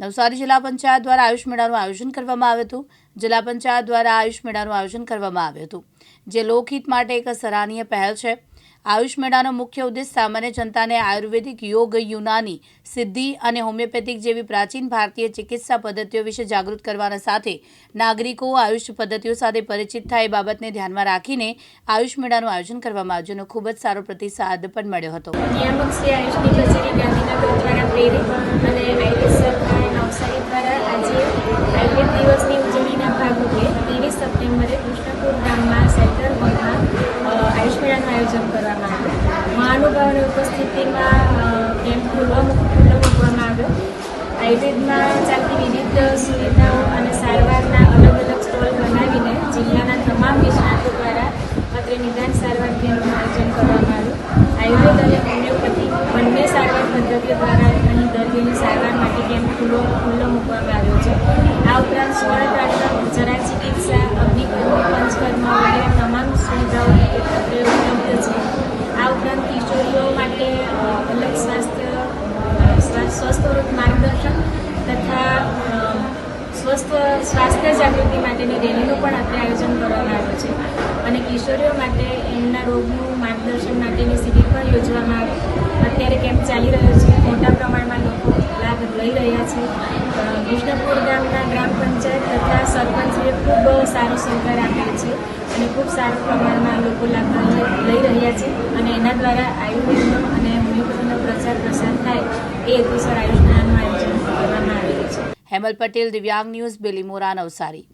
નવસારી જિલ્લા પંચાયત દ્વારા આયુષ મેળાનું આયોજન કરવામાં આવ્યું હતું. જિલ્લા પંચાયત દ્વારા આયુષ મેળાનું આયોજન કરવામાં આવ્યું હતું. જે લોકહિત માટે એક સરાહનીય પહેલ છે. આયુષ મેળાનો મુખ્ય ઉદ્દેશ સામાન્ય જનતાને આયુર્વેદિક યોગ, યુનાની, સિદ્ધિ અને હોમિયોપેથિક જેવી પ્રાચીન ભારતીય ચિકિત્સા પદ્ધતિઓ વિશે જાગૃત કરવાના સાથે નાગરિકો આયુષ પદ્ધતિઓ સાથે પરિચિત થાય એ બાબતને ધ્યાનમાં રાખીને આયુષ મેળાનું આયોજન કરવામાં આવ્યું, જેનો ખૂબ જ સારો પ્રતિસાદ પણ મળ્યો હતો. નિયામક શ્રી આયુષની કચેરી આયોજન કરવામાં આવ્યું. મહાનુભાવોની ઉપસ્થિતિમાં કેમ્પ ખુલ્લો ખુલ્લો મૂકવામાં આવ્યો. આયુર્વેદમાં ચાલતી વિવિધ સુવિધાઓ અને સારવારના અલગ અલગ સ્ટોલ બનાવીને જિલ્લાના તમામ નિષ્ણાતો દ્વારા માત્ર નિદાન સારવાર કેન્દ્રનું આયોજન કરવામાં આવ્યું. આયુર્વેદ અને હોમિયોપેથી બંને સારવાર પદ્ધતિઓ દ્વારા અહીં દર્દીની સારવાર માટે કેમ્પ ખુલ્લો ખુલ્લો મૂકવામાં આવ્યો છે આ ઉપરાંત સ્વર્ણકાંડ જરા ચિકિત્સા અગ્નિકર્મ પંચકર્મ વગેરે તમામ સુવિધાઓ અત્રે ઉપલબ્ધ છે આ ઉપરાંત કિશોરીઓ માટે અ, અલગ સ્વાસ્થ્ય સ્વા- સ્વસ્થવૃદ્ધ માર્ગદર્શન તથા અ, સ્વસ્થ સ્વાસ્થ્ય જાગૃતિ માટેની રેલીનું પણ આપણે આયોજન કરવામાં આવ્યું છે. અને કિશોરીઓ માટે એમના રોગનું માર્ગદર્શન માટેની શિબિર પણ યોજવામાં આવી. અત્યારે કેમ્પ ચાલી રહ્યો છે. મોટા પ્રમાણમાં લોકો લાભ લઈ રહ્યા છે. વિષ્ણુપુર ગામના ગ્રામ પંચાયત તથા સરપંચે ખૂબ સારો સહકાર આપ્યો છે અને ખૂબ સારા પ્રમાણમાં લોકો લાભ લઈ લઈ રહ્યા છે. અને એના દ્વારા આયુર્વેદનો અને હોમિયોપેથીનો પ્રચાર પ્રસાર થાય એ હેતુસર આયુષ મેળાનું આયોજન કરવામાં આવેલું છે હેમલ પટેલ દિવ્યાંગ ન્યૂઝ બેલીમોરા નવસારી.